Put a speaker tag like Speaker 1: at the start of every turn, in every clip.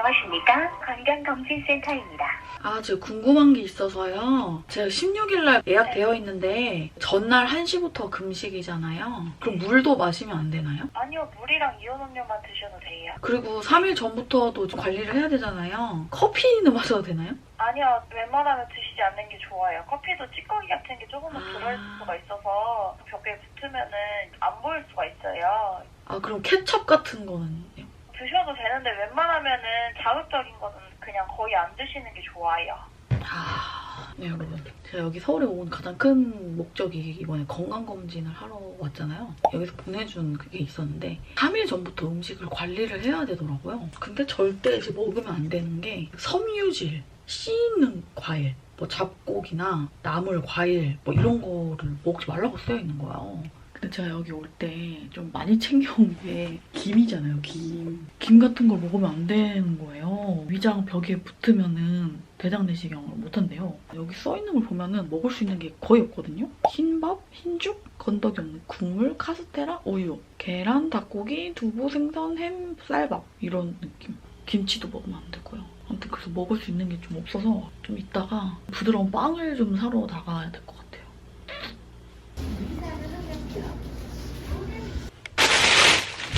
Speaker 1: 안녕하십니까? 건강검진센터입니다.
Speaker 2: 아, 제가 궁금한 게 있어서요. 제가 16일날 예약되어 있는데 전날 1시부터 금식이잖아요. 그럼 물도 마시면 안 되나요?
Speaker 1: 아니요, 물이랑 이온 음료만 드셔도 돼요.
Speaker 2: 그리고 3일 전부터도 관리를 해야 되잖아요. 커피는 마셔도 되나요?
Speaker 1: 아니요, 웬만하면 드시지 않는 게 좋아요. 커피도 찌꺼기 같은 게 조금은
Speaker 2: 아.
Speaker 1: 들어있을 수가 있어서 벽에 붙으면은 안 보일 수가 있어요.
Speaker 2: 아, 그럼 케첩 같은 거는요?
Speaker 1: 드셔도 되는데 웬만하면은 자극적인 거는 그냥 거의 안 드시는 게 좋아요.
Speaker 2: 아, 네, 여러분. 제가 여기 서울에 온 가장 큰 목적이 이번에 건강검진을 하러 왔잖아요. 여기서 보내준 그게 있었는데, 3일 전부터 음식을 관리를 해야 되더라고요. 근데 절대 이제 먹으면 안 되는 게 섬유질, 씨 있는 과일, 뭐 잡곡이나 나물, 과일, 뭐 이런 거를 먹지 말라고 쓰여 있는 거예요. 제가 여기 올 때 좀 많이 챙겨온 게 김이잖아요, 김. 김 같은 걸 먹으면 안 되는 거예요. 위장 벽에 붙으면은 대장 내시경을 못 한대요. 여기 써 있는 걸 보면은 먹을 수 있는 게 거의 없거든요. 흰밥, 흰죽, 건더기 없는 국물, 카스테라, 우유, 계란, 닭고기, 두부, 생선, 햄, 쌀밥 이런 느낌. 김치도 먹으면 안 되고요. 아무튼 그래서 먹을 수 있는 게 좀 없어서 좀 이따가 부드러운 빵을 좀 사러 나가야 될 것 같아요.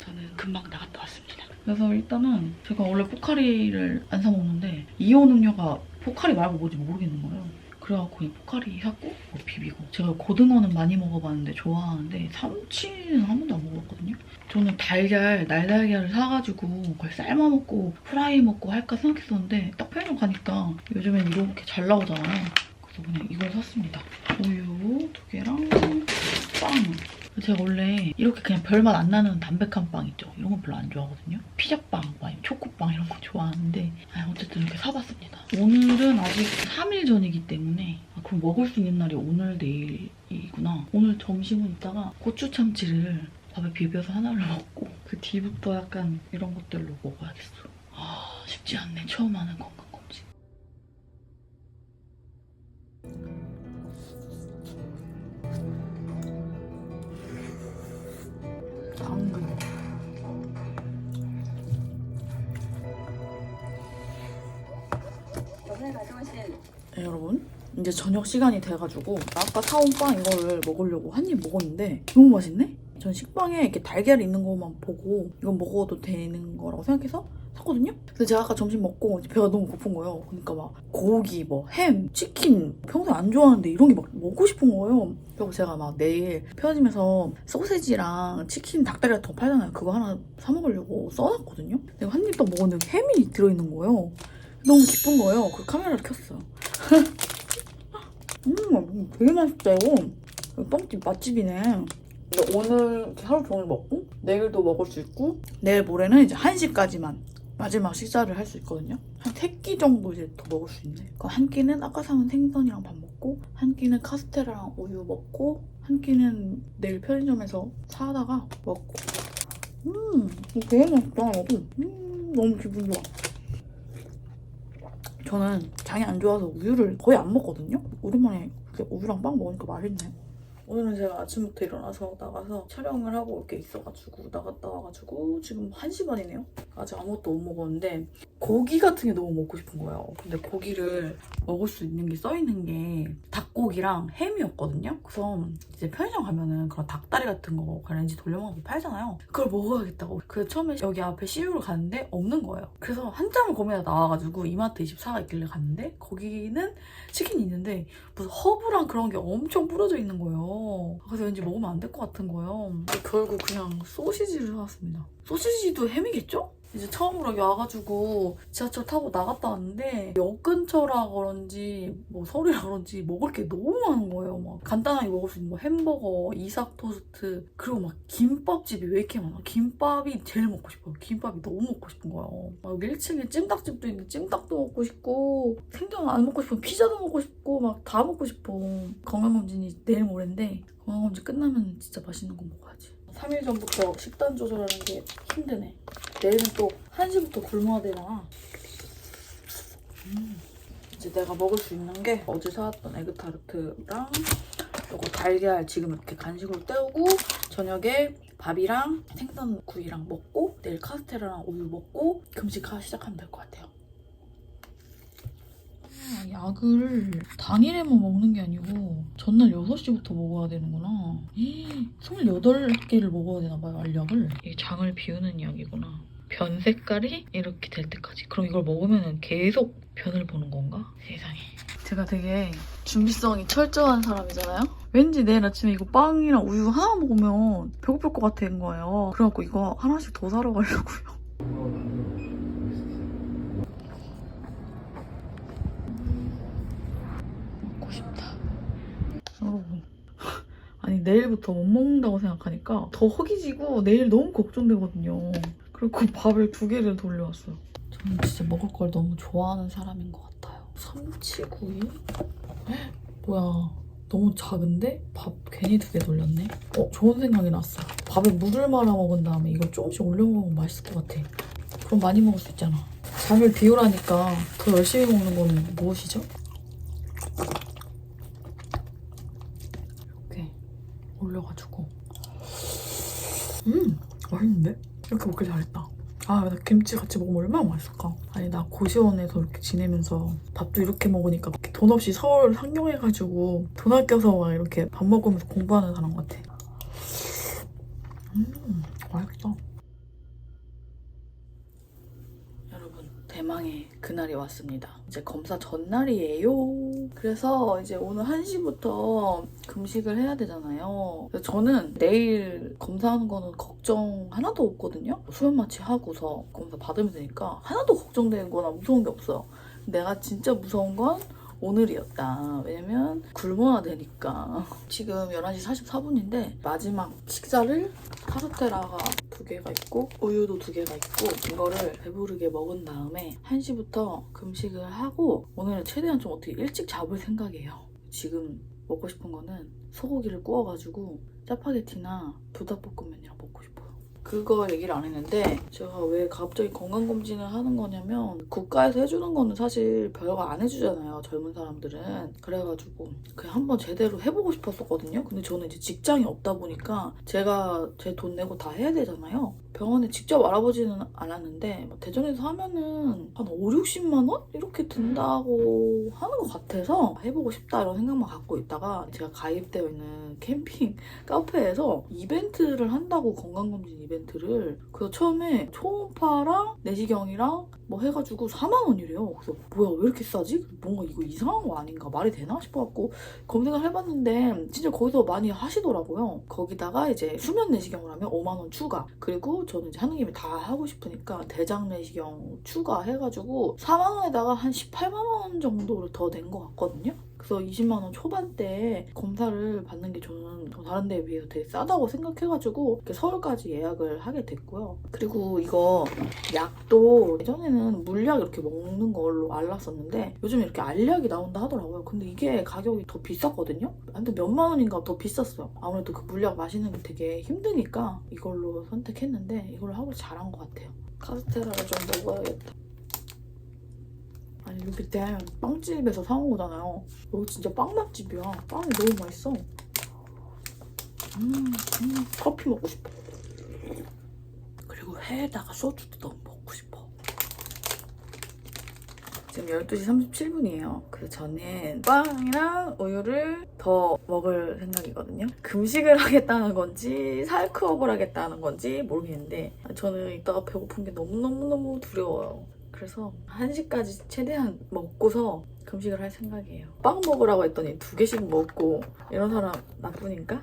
Speaker 2: 저는 금방 나갔다 왔습니다. 그래서 일단은 제가 원래 포카리를 안 사 먹는데 이온 음료가 포카리 말고 뭔지 모르겠는 거예요. 그래갖고 이 포카리 샀고 뭐 비비고 제가 고등어는 많이 먹어봤는데 좋아하는데 삼치는 한 번도 안 먹어봤거든요. 저는 달걀, 날달걀을 사가지고 그걸 삶아 먹고 프라이 먹고 할까 생각했었는데 딱 편의점 가니까 요즘엔 이렇게 잘 나오잖아요. 그래서 그냥 이걸 샀습니다. 우유 두 개랑 빵. 제가 원래 이렇게 그냥 별맛 안 나는 담백한 빵 있죠. 이런 거 별로 안 좋아하거든요. 피자빵, 뭐 초코빵 이런 거 좋아하는데 아, 어쨌든 이렇게 사봤습니다. 오늘은 아직 3일 전이기 때문에 아, 그럼 먹을 수 있는 날이 오늘 내일이구나. 오늘 점심은 이따가 고추 참치를 밥에 비벼서 하나를 먹고 그 뒤부터 약간 이런 것들로 먹어야겠어. 아 쉽지 않네. 처음 하는 건강검진. 당근. 네, 여러분 이제 저녁 시간이 돼가지고 아까 사온 빵 이거를 먹으려고 한 입 먹었는데 너무 맛있네? 전 식빵에 이렇게 달걀 있는 것만 보고 이건 먹어도 되는 거라고 생각해서 샀거든요? 근데 제가 아까 점심 먹고 배가 너무 고픈 거예요. 그러니까 막 고기, 뭐 햄, 치킨 평소에 안 좋아하는데 이런 게 막 먹고 싶은 거예요. 그리고 제가 막 내일 편의점에서 소세지랑 치킨, 닭다리 같은 거 팔잖아요. 그거 하나 사 먹으려고 써놨거든요. 내가 한입딱 먹었는데 햄이 들어있는 거예요. 너무 기쁜 거예요. 그 카메라를 켰어요. 음, 되게 맛있다, 이거. 이거 빵집 맛집이네. 근데 오늘 하루 종일 먹고, 내일도 먹을 수 있고, 내일 모레는 이제 1시까지만 마지막 식사를 할 수 있거든요. 한 3끼 정도 이제 더 먹을 수 있네. 그한 끼는 아까 사온 생선이랑 밥 먹고, 한 끼는 카스테라랑 우유 먹고, 한 끼는 내일 편의점에서 사다가 먹고. 음, 되게 맛있다. 음, 너무 기분 좋아. 저는 장이 안 좋아서 우유를 거의 안 먹거든요. 오랜만에 우유랑 빵 먹으니까 맛있네. 오늘은 제가 아침부터 일어나서 나가서 촬영을 하고 올게 있어가지고 나갔다 와가지고 지금 1시 반이네요. 아직 아무것도 못 먹었는데 고기 같은 게 너무 먹고 싶은 거예요. 근데 고기를 먹을 수 있는 게 써있는 게 닭고기랑 햄이었거든요. 그래서 이제 편의점 가면은 그런 닭다리 같은 거 렌지 돌려먹고 팔잖아요. 그걸 먹어야겠다고. 그래서 처음에 여기 앞에 CU를 갔는데 없는 거예요. 그래서 한참을 고민하다 나와가지고 이마트 24가 있길래 갔는데 거기는 치킨이 있는데 무슨 허브랑 그런 게 엄청 뿌려져 있는 거예요. 그래서 왠지 먹으면 안 될 것 같은 거예요. 결국 그냥 소시지를 사왔습니다. 소시지도 햄이겠죠? 이제 처음으로 와가지고 지하철 타고 나갔다 왔는데 역 근처라 그런지 뭐 서울이라 그런지 먹을 게 너무 많은 거예요. 막 간단하게 먹을 수 있는 뭐 햄버거, 이삭 토스트 그리고 막 김밥집이 왜 이렇게 많아? 김밥이 제일 먹고 싶어요. 김밥이 너무 먹고 싶은 거예요. 막 여기 1층에 찜닭집도 있는데 찜닭도 먹고 싶고 생전 안 먹고 싶은 피자도 먹고 싶고 막 다 먹고 싶어. 건강검진이 내일 모레인데 건강검진 끝나면 진짜 맛있는 거 먹어야지. 3일 전부터 식단 조절하는 게 힘드네. 내일은 또 1시부터 굶어야 되나. 음. 이제 내가 먹을 수 있는 게 어제 사왔던 에그타르트랑 요거 달걀 지금 이렇게 간식으로 때우고 저녁에 밥이랑 생선구이랑 먹고 내일 카스테라랑 우유 먹고 금식하기 시작하면 될 것 같아요. 아, 약을 당일에만 먹는 게 아니고 전날 6시부터 먹어야 되는구나. 28개를 먹어야 되나 봐요, 알약을. 이게 장을 비우는 약이구나. 변 색깔이 이렇게 될 때까지. 그럼 이걸 먹으면 계속 변을 보는 건가? 세상에. 제가 되게 준비성이 철저한 사람이잖아요? 왠지 내일 아침에 이거 빵이랑 우유 하나 먹으면 배고플 것 같은 거예요. 그래갖고 이거 하나씩 더 사러 가려고요. 내일부터 못 먹는다고 생각하니까 더 허기지고 내일 너무 걱정되거든요. 그리고 밥을 두 개를 돌려왔어요. 저는 진짜 먹을 걸 너무 좋아하는 사람인 것 같아요. 삼치구이? 뭐야. 너무 작은데? 밥 괜히 두 개 돌렸네? 어, 좋은 생각이 났어. 밥에 물을 말아 먹은 다음에 이걸 조금씩 올려 먹으면 맛있을 것 같아. 그럼 많이 먹을 수 있잖아. 잠을 비우라니까 더 열심히 먹는 거는 무엇이죠? 이렇게 올려가지고. 음, 맛있는데? 이렇게 먹길 잘했다. 아, 나 김치 같이 먹으면 얼마나 맛있을까? 아니, 나 고시원에서 이렇게 지내면서 밥도 이렇게 먹으니까 돈 없이 서울 상경해가지고 돈 아껴서 막 이렇게 밥 먹으면서 공부하는 사람 같아. 음, 맛있다. 여러분, 대망의 그 날이 왔습니다. 이제 검사 전날이에요. 그래서 이제 오늘 1시부터 금식을 해야 되잖아요. 저는 내일 검사하는 거는 걱정 하나도 없거든요. 수면 마취 하고서 검사 받으면 되니까 하나도 걱정되는 거나 무서운 게 없어요. 내가 진짜 무서운 건 오늘이었다. 왜냐면 굶어야 되니까. 지금 11시 44분인데 마지막 식사를 카스테라가 두 개가 있고 우유도 두 개가 있고 이거를 배부르게 먹은 다음에 1시부터 금식을 하고 오늘은 최대한 좀 어떻게 일찍 잡을 생각이에요. 지금 먹고 싶은 거는 소고기를 구워가지고 짜파게티나 불닭볶음면이랑 먹고 싶어요. 그거 얘기를 안 했는데 제가 왜 갑자기 건강검진을 하는 거냐면 국가에서 해주는 거는 사실 별거 안 해주잖아요 젊은 사람들은. 그래가지고 그냥 한번 제대로 해보고 싶었었거든요. 근데 저는 이제 직장이 없다 보니까 제가 제 돈 내고 다 해야 되잖아요 병원에 직접 알아보지는 않았는데 뭐 대전에서 하면은 한 5, 60만 원? 이렇게 든다고 하는 것 같아서 해보고 싶다 이런 생각만 갖고 있다가 제가 가입되어 있는 캠핑 카페에서 이벤트를 한다고 건강검진 이벤트를 그래서 처음에 초음파랑 내시경이랑 뭐 해가지고 4만 원이래요. 그래서 뭐야 왜 이렇게 싸지? 뭔가 이거 이상한 거 아닌가 말이 되나 싶어갖고 검색을 해봤는데 진짜 거기서 많이 하시더라고요. 거기다가 이제 수면 내시경을 하면 5만 원 추가 그리고 저는 이제 김에 다 하고 싶으니까 대장 내시경 추가 해가지고 4만 원에다가 한 18만 원 정도를 더 낸 것 같거든요. 그래서 20만 원 초반대에 검사를 받는 게 저는 다른 데에 비해서 되게 싸다고 생각해가지고 이렇게 서울까지 예약을 하게 됐고요. 그리고 이거 약도 예전에는 물약 이렇게 먹는 걸로 알았었는데 요즘 이렇게 알약이 나온다 하더라고요. 근데 이게 가격이 더 비쌌거든요. 한테 몇만 원인가 더 비쌌어요. 아무래도 그 물약 마시는 게 되게 힘드니까 이걸로 선택했는데 이걸로 하고 잘한 것 같아요. 카스테라를 좀 먹어야겠다. 아니 여기 때 빵집에서 사온 거잖아요. 여기 진짜 빵 맛집이야. 빵이 너무 맛있어. 음, 음, 커피 먹고 싶어. 그리고 회에다가 소주도 너무 먹고 싶어. 지금 12시 37분이에요. 그래서 저는 빵이랑 우유를 더 먹을 생각이거든요. 금식을 하겠다는 건지 살크업을 하겠다는 건지 모르겠는데 저는 이따가 배고픈 게 너무너무너무 두려워요. 그래서 1시까지 최대한 먹고서 금식을 할 생각이에요. 빵 먹으라고 했더니 두 개씩 먹고 이런 사람 나뿐인가?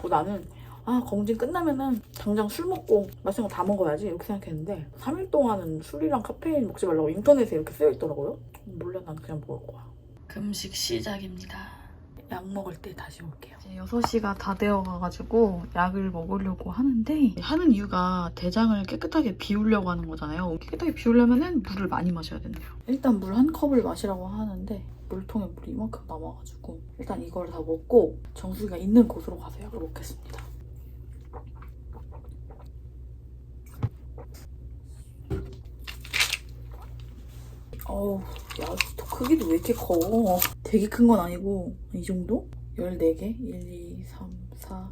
Speaker 2: 뭐 나는 아 검진 끝나면은 당장 술 먹고 맛있는 거 다 먹어야지 이렇게 생각했는데 3일 동안은 술이랑 카페인 먹지 말라고 인터넷에 이렇게 쓰여 있더라고요. 몰라 난 그냥 먹을 거야. 금식 시작입니다. 약 먹을 때 다시 올게요. 이제 6시가 다 되어 가가지고 약을 먹으려고 하는데 하는 이유가 대장을 깨끗하게 비우려고 하는 거잖아요. 깨끗하게 비우려면 물을 많이 마셔야 된대요. 일단 물 한 컵을 마시라고 하는데 물통에 물이 이만큼 남아가지고 일단 이걸 다 먹고 정수기가 있는 곳으로 가서 약을 먹겠습니다. 어우, 야, 또 크기도 왜 이렇게 커? 되게 큰 건 아니고, 이 정도? 14개? 1, 2, 3, 4.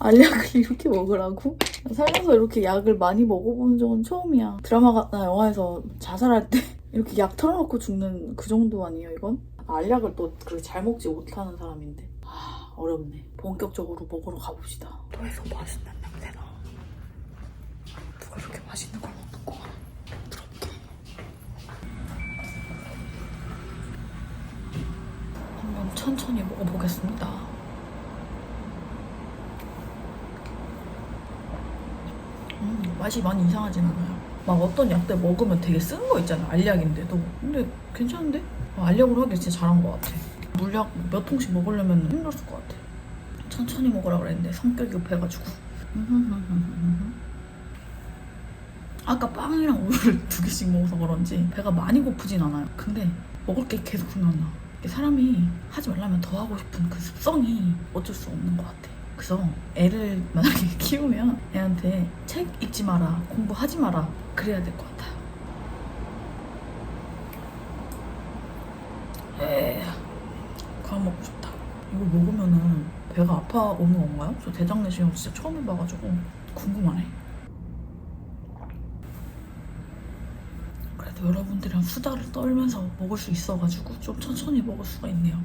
Speaker 2: 알약을 이렇게 먹으라고? 살면서 이렇게 약을 많이 먹어본 적은 처음이야. 드라마나 영화에서 자살할 때 이렇게 약 털어놓고 죽는 그 정도 아니에요, 이건? 알약을 또 그렇게 잘 먹지 못하는 사람인데. 아, 어렵네. 본격적으로 먹으러 가봅시다. 또해서 맛있는 냄새 나. 누가 이렇게 맛있는 걸 먹는 천천히 먹어보겠습니다. 음, 맛이 많이 이상하진 않아요. 막 어떤 약들 먹으면 되게 쓴 거 있잖아, 알약인데도. 근데 괜찮은데? 어, 알약으로 하길 진짜 잘한 것 같아. 물약 몇 통씩 먹으려면 힘들었을 것 같아. 천천히 먹으라 그랬는데 성격이 급해가지고. 아까 빵이랑 우유를 두 개씩 먹어서 그런지 배가 많이 고프진 않아요. 근데 먹을 게 계속 생각나. 사람이 하지 말라면 더 하고 싶은 그 습성이 어쩔 수 없는 것 같아. 그래서 애를 만약에 키우면 애한테 책 읽지 마라, 공부하지 마라 그래야 될 것 같아요. 에, 그만 먹고 싶다. 이거 먹으면은 배가 아파 오는 건가요? 저 대장 내시경 진짜 처음 해봐가지고 궁금하네. 그래도 여러분들이랑 수다를 떨면서 먹을 수 있어가지고 좀 천천히 먹을 수가 있네요.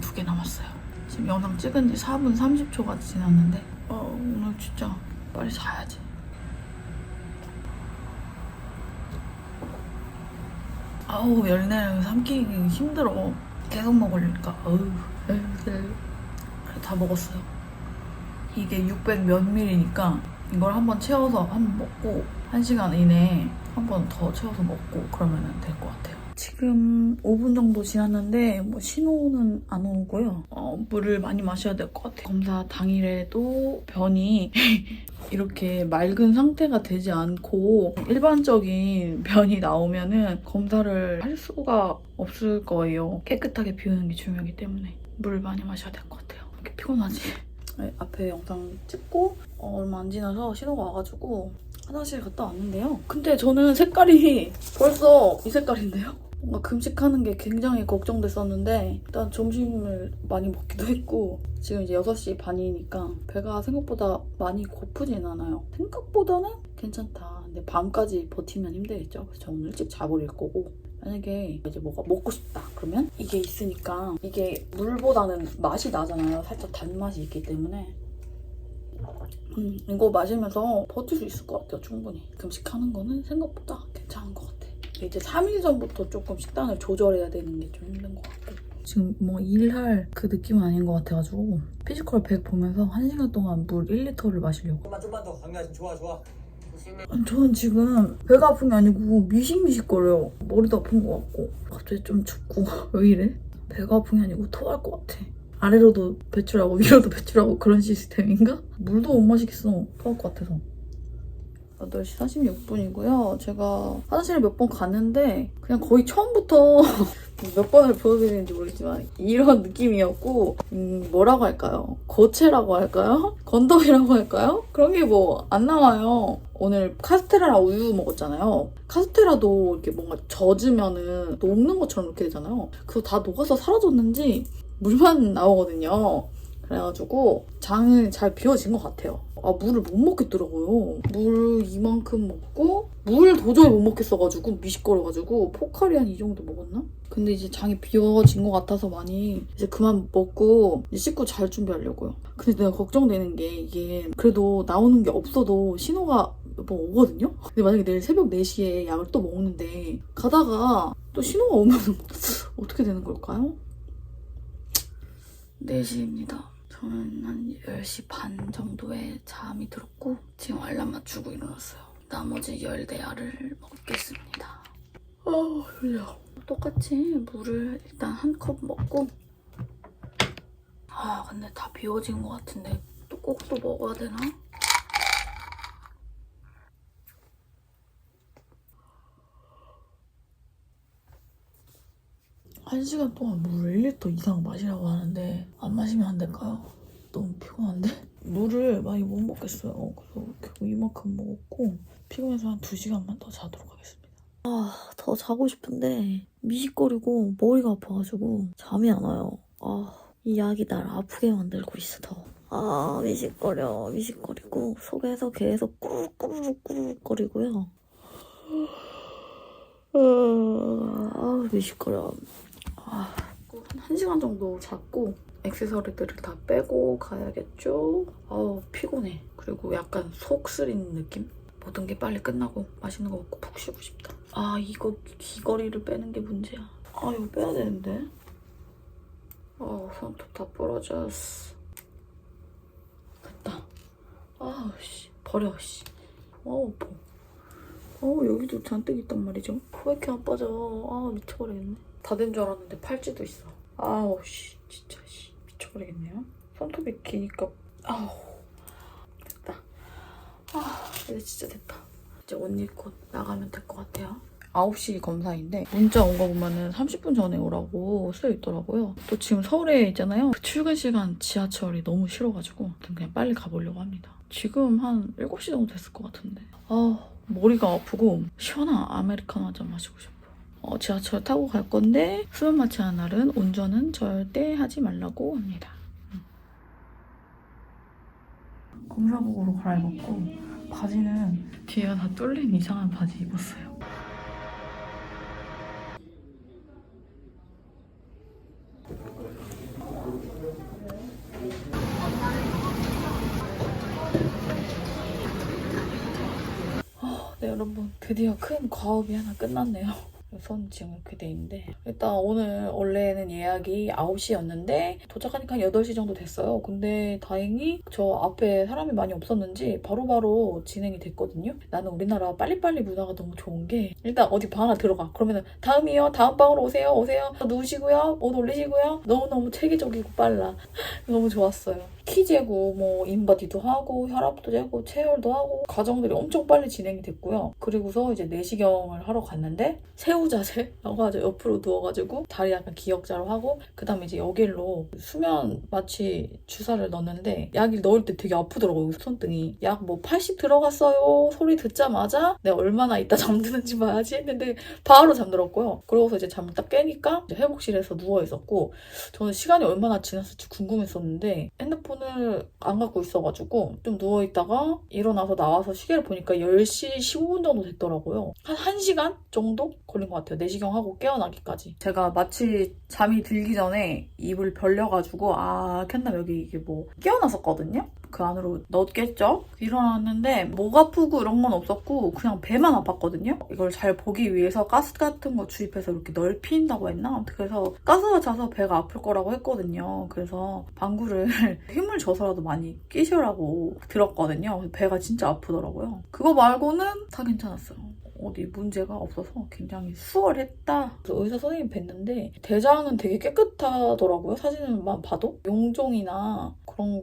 Speaker 2: 두 개 남았어요. 지금 영상 찍은 지 4분 30초가 지났는데 어, 오늘 진짜 빨리 자야지. 아우 열내를 삼키기 힘들어. 계속 먹으니까 어우 다 먹었어요. 이게 600 몇 밀리니까 이걸 한번 채워서 한번 먹고 1시간 이내에 한 번 더 채워서 먹고 그러면 될 것 같아요. 지금 5분 정도 지났는데 뭐 신호는 안 오고요. 어, 물을 많이 마셔야 될 것 같아요. 검사 당일에도 변이 이렇게 맑은 상태가 되지 않고 일반적인 변이 나오면은 검사를 할 수가 없을 거예요. 깨끗하게 비우는 게 중요하기 때문에 물을 많이 마셔야 될 것 같아요. 이렇게 피곤하지? 네, 앞에 영상 찍고 어, 얼마 안 지나서 신호가 와가지고 화장실 갔다 왔는데요. 근데 저는 색깔이 벌써 이 색깔인데요? 뭔가 금식하는 게 굉장히 걱정됐었는데 일단 점심을 많이 먹기도 했고 지금 이제 6시 반이니까 배가 생각보다 많이 고프진 않아요. 생각보다는 괜찮다. 근데 밤까지 버티면 힘들겠죠. 그래서 저 오늘 일찍 자버릴 거고 만약에 이제 뭐가 먹고 싶다 그러면 이게 있으니까 이게 물보다는 맛이 나잖아요. 살짝 단맛이 있기 때문에 음, 이거 마시면서 버틸 수 있을 것 같아요, 충분히. 금식하는 거는 생각보다 괜찮은 것 같아. 이제 3일 전부터 조금 식단을 조절해야 되는 게 좀 힘든 것 같고. 지금 뭐 일할 그 느낌은 아닌 것 같아가지고 피지컬 100 보면서 1시간 동안 물 1리터를 마시려고.
Speaker 3: 좀만 좀만 더 강렬하신 좋아 좋아
Speaker 2: 저는 지금 배가 아픈 게 아니고 미식미식거려요. 머리도 아픈 것 같고 갑자기 좀 춥고 왜 이래? 배가 아픈 게 아니고 토할 것 같아. 아래로도 배출하고 위로도 배출하고 그런 시스템인가? 물도 못 마시겠어. 토할 것 같아서. 8시 46분이고요. 제가 화장실을 몇 번 갔는데 그냥 거의 처음부터 몇 번을 보여드리는지 모르겠지만 이런 느낌이었고 음, 뭐라고 할까요? 고체라고 할까요? 건더기라고 할까요? 그런 게 뭐 안 나와요. 오늘 카스테라랑 우유 먹었잖아요. 카스테라도 이렇게 뭔가 젖으면은 녹는 것처럼 이렇게 되잖아요. 그거 다 녹아서 사라졌는지 물만 나오거든요. 그래가지고 장을 잘 비워진 것 같아요. 아 물을 못 먹겠더라고요. 물 이만큼 먹고 물 도저히 못 먹겠어가지고 미식거려가지고 포카리 한 이 정도 먹었나? 근데 이제 장이 비워진 것 같아서 많이 이제 그만 먹고 이제 씻고 잘 준비하려고요. 근데 내가 걱정되는 게 이게 그래도 나오는 게 없어도 신호가 몇번 오거든요? 근데 만약에 내일 새벽 4시에 약을 또 먹는데 가다가 또 신호가 오면 어떻게 되는 걸까요? 4시입니다. 저는 한 10시 반 정도에 잠이 들었고 지금 알람 맞추고 일어났어요. 나머지 14알을 먹겠습니다. 아, 졸려. 똑같이 물을 일단 한 컵 먹고 아, 근데 다 비워진 것 같은데 또 꼭또 먹어야 되나? 한 시간 동안 물 1리터 이상 마시라고 하는데 안 마시면 안 될까요? 너무 피곤한데? 물을 많이 못 먹겠어요. 그래서 결국 이만큼 먹었고 피곤해서 한 2시간만 더 자도록 하겠습니다. 아, 더 자고 싶은데 미식거리고 머리가 아파가지고 잠이 안 와요. 아, 이 약이 날 아프게 만들고 있어 더.
Speaker 3: 아, 미식거려, 미식거리고, 속에서 계속 꾸룩꾸룩꾸룩거리고요. 아, 미식거려.
Speaker 2: 한 1시간 정도 잤고 액세서리들을 다 빼고 가야겠죠? 아우 피곤해. 그리고 약간 속 쓰린 느낌? 모든 게 빨리 끝나고 맛있는 거 먹고 푹 쉬고 싶다. 아 이거 귀걸이를 빼는 게 문제야. 아 이거 빼야 되는데. 아 손톱 다 부러졌어. 됐다. 아씨 버려 씨. 어우 뭐. 어 여기도 잔뜩 있단 말이죠. 왜 이렇게 안 빠져? 아 미쳐버리겠네. 다 된 줄 알았는데 팔찌도 있어. 아우 씨 진짜 씨 미쳐버리겠네요. 손톱이 기니까 아우 됐다. 아 이제 진짜 됐다. 이제 옷 입고 나가면 될 것 같아요. 9시 검사인데 문자 온 거 보면은 30분 전에 오라고 쓰여 있더라고요. 또 지금 서울에 있잖아요. 그 출근 시간 지하철이 너무 싫어가지고 그냥 빨리 가보려고 합니다. 지금 한 7시 정도 됐을 것 같은데. 아 머리가 아프고 시원한 아메리카노 한 잔 마시고 싶어. 어, 지하철 타고 갈 건데 수면 마취하는 날은 운전은 절대 하지 말라고 합니다. 검사복으로 갈아입었고 바지는 뒤에가 다 뚫린 이상한 바지 입었어요. 네 여러분 드디어 큰 과업이 하나 끝났네요 손 지금 이렇게 돼 있는데. 일단 오늘 원래는 예약이 9시였는데 도착하니까 한 8시 정도 됐어요. 근데 다행히 저 앞에 사람이 많이 없었는지 바로 바로 진행이 됐거든요. 나는 우리나라 빨리빨리 문화가 너무 좋은 게 일단 어디 방 하나 들어가. 그러면은 다음이요. 다음 방으로 오세요. 오세요. 누우시고요. 옷 올리시고요. 너무너무 체계적이고 빨라. 너무 좋았어요. 키 재고 뭐 인바디도 하고 혈압도 재고 체열도 하고 과정들이 엄청 빨리 진행이 됐고요. 그리고서 이제 내시경을 하러 갔는데 새우 자세라고 하죠. 옆으로 누워가지고 다리 약간 기역자로 하고 그다음에 이제 여길로 수면 마취 주사를 넣는데 약을 넣을 때 되게 아프더라고요. 손등이 약 뭐 80 들어갔어요. 소리 듣자마자 내가 얼마나 있다 잠드는지 봐야지 했는데 바로 잠들었고요. 그러고서 이제 잠을 딱 깨니까 이제 회복실에서 누워 있었고 저는 시간이 얼마나 지났을지 궁금했었는데 핸드폰을 안 갖고 있어가지고 좀 누워 있다가 일어나서 나와서 시계를 보니까 10시 15분 정도 됐더라고요. 한 1시간 정도 걸린 것 같아요. 내시경하고 깨어나기까지. 제가 마치 잠이 들기 전에 입을 벌려가지고 아 켰나 여기 이게 뭐 깨어났었거든요. 그 안으로 넣었겠죠? 일어났는데 목 아프고 이런 건 없었고 그냥 배만 아팠거든요. 이걸 잘 보기 위해서 가스 같은 거 주입해서 이렇게 넓힌다고 했나? 그래서 가스가 차서 배가 아플 거라고 했거든요. 그래서 방구를 힘을 줘서라도 많이 끼시라고 들었거든요. 배가 진짜 아프더라고요. 그거 말고는 다 괜찮았어요. 어디 문제가 없어서 굉장히 수월했다. 그래서 의사 선생님 뵀는데 대장은 되게 깨끗하더라고요. 사진을만 봐도 용종이나 그런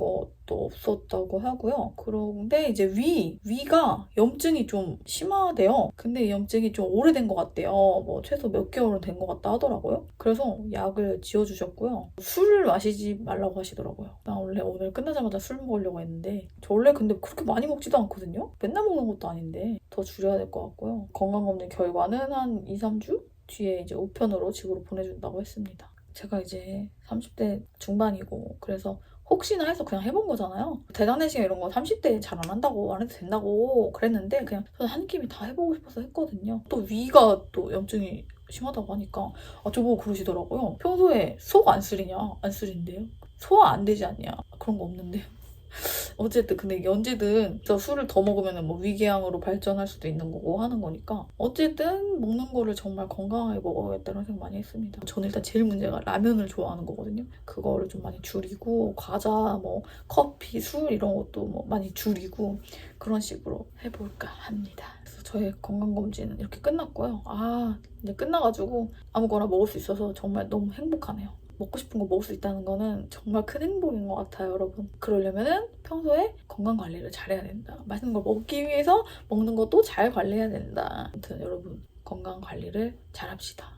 Speaker 2: 것도 없었다고 하고요. 그런데 이제 위 위가 염증이 좀 심하대요. 근데 이 염증이 좀 오래된 것 같대요. 뭐 최소 몇 개월은 된 것 같다 하더라고요. 그래서 약을 지어주셨고요. 술을 마시지 말라고 하시더라고요. 나 원래 오늘 끝나자마자 술 먹으려고 했는데 저 원래 근데 그렇게 많이 먹지도 않거든요. 맨날 먹는 것도 아닌데 더 줄여야 될 것 같고요. 건강검진 결과는 한 2, 3주 뒤에 이제 우편으로 집으로 보내준다고 했습니다. 제가 이제 30대 중반이고 그래서 혹시나 해서 그냥 해본 거잖아요. 대단내시경 이런 거 30대에 잘 안 한다고 안 해도 된다고 그랬는데 그냥 저는 한 김에 다 해보고 싶어서 했거든요. 또 위가 또 염증이 심하다고 하니까 아 저보고 그러시더라고요. 평소에 속 안 쓰리냐? 안 쓰린대요. 소화 안 되지 않냐? 그런 거 없는데요. 어쨌든 근데 언제든 저 술을 더 먹으면 뭐 위궤양으로 발전할 수도 있는 거고 하는 거니까 어쨌든 먹는 거를 정말 건강하게 먹어야겠다는 생각 많이 했습니다. 저는 일단 제일 문제가 라면을 좋아하는 거거든요. 그거를 좀 많이 줄이고 과자, 뭐 커피, 술 이런 것도 뭐 많이 줄이고 그런 식으로 해볼까 합니다. 그래서 저의 건강검진은 이렇게 끝났고요. 아 이제 끝나가지고 아무거나 먹을 수 있어서 정말 너무 행복하네요. 먹고 싶은 거 먹을 수 있다는 거는 정말 큰 행복인 것 같아요, 여러분. 그러려면은 평소에 건강 관리를 잘해야 된다. 맛있는 걸 먹기 위해서 먹는 것도 잘 관리해야 된다. 아무튼 여러분 건강 관리를 잘 합시다.